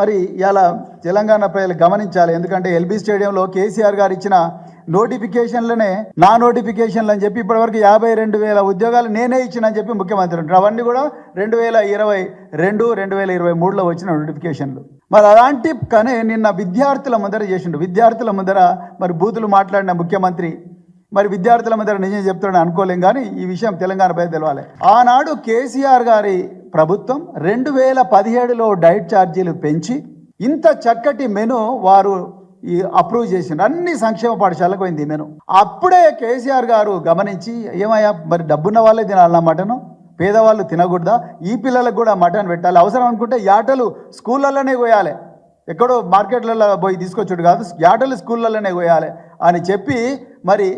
మరి ఇలా తెలంగాణ ప్రజలు గమనించాలి. ఎందుకంటే ఎల్బీ స్టేడియంలో కేసీఆర్ గారు ఇచ్చిన నోటిఫికేషన్లనే నా నోటిఫికేషన్లు అని చెప్పి ఇప్పటివరకు యాభై రెండు వేల ఉద్యోగాలు నేనే ఇచ్చినని చెప్పి ముఖ్యమంత్రి అంటారు అవన్నీ కూడా రెండు వేల ఇరవై రెండు రెండు వేల ఇరవై మూడులో వచ్చిన నోటిఫికేషన్లు. మరి అలాంటి కానీ నిన్న విద్యార్థుల ముందర చేసిండు. విద్యార్థుల ముందర మరి బూతులు మాట్లాడిన ముఖ్యమంత్రి. మరి విద్యార్థుల ముందర నిజం చెప్తాడని అనుకోలేం కానీ ఈ విషయం తెలంగాణ పై తెలవాలి. ఆనాడు కేసీఆర్ గారి ప్రభుత్వం రెండు వేల పదిహేడులో డైట్ ఛార్జీలు పెంచి ఇంత చక్కటి మెను వారు ఈ అప్రూవ్ చేసిన అన్ని సంక్షేమ పాఠశాలకు పోయింది ఈ మెను. అప్పుడే కేసీఆర్ గారు గమనించి ఏమయ్యా మరి డబ్బున్న వాళ్ళే తినాలన్నా మటను? పేదవాళ్ళు తినకూడదా? ఈ పిల్లలకు కూడా మటన్ పెట్టాలి. అవసరం అనుకుంటే యాటలు స్కూళ్ళలోనే పోయాలి ఎక్కడో మార్కెట్లలో పోయి తీసుకొచ్చుడు కాదు యాటలు స్కూళ్ళలోనే పోయాలి అని చెప్పి మరి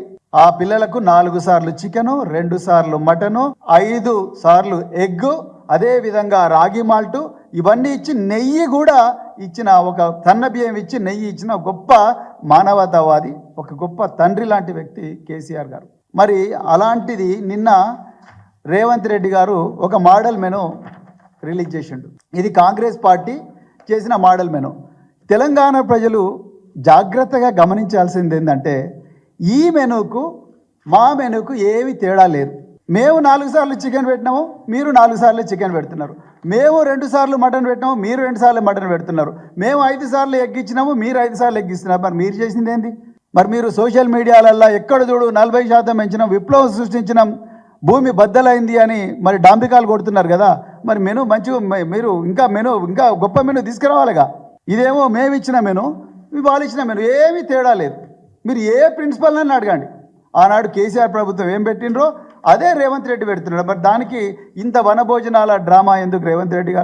ఆ పిల్లలకు నాలుగు సార్లు చికెను రెండు సార్లు మటను ఐదు సార్లు ఎగ్ అదే విధంగా రాగి మాల్టు ఇవన్నీ ఇచ్చి నెయ్యి కూడా ఇచ్చిన ఒక తన్న బియ్యం ఇచ్చి నెయ్యి ఇచ్చిన గొప్ప మానవతావాది ఒక గొప్ప తండ్రి లాంటి వ్యక్తి కేసీఆర్ గారు. మరి అలాంటిది నిన్న రేవంత్ రెడ్డి గారు ఒక మోడల్ మెను రిలీజ్ చేసిండు. ఇది కాంగ్రెస్ పార్టీ చేసిన మోడల్ మెను. తెలంగాణ ప్రజలు జాగ్రత్తగా గమనించాల్సింది ఏంటంటే ఈ మెనుకు మా మెనుకు ఏమి తేడా లేదు. మేము నాలుగు సార్లు చికెన్ పెట్టినాము మీరు నాలుగు సార్లు చికెన్ పెడుతున్నారు. మేము రెండు సార్లు మటన్ పెట్టినాము మీరు రెండు సార్లు మటన్ పెడుతున్నారు. మేము ఐదు సార్లు ఎగ్ మీరు ఐదు సార్లు ఎగ్గిస్తున్నారు మరి మీరు చేసింది ఏంది? మరి మీరు సోషల్ మీడియాలల్లో ఎక్కడ చూడు నలభై శాతం పెంచినాం విప్లవం సృష్టించినాం భూమి బద్దలైంది అని మరి డాంబికాలు కొడుతున్నారు కదా. మరి మెను మంచి మీరు ఇంకా మెను ఇంకా గొప్ప మెను తీసుకురావాలిగా. ఇదేమో మేము ఇచ్చిన మెను వాళ్ళు ఇచ్చిన మెను ఏమీ తేడా లేదు. మీరు ఏ ప్రిన్సిపల్ అని అడగండి. ఆనాడు కేసీఆర్ ప్రభుత్వం ఏం పెట్టినరో అదే రేవంత్ రెడ్డి పెడుతున్నాడు. మరి దానికి ఇంత వనభోజనాల డ్రామా ఎందుకు రేవంత్ రెడ్డి గారు?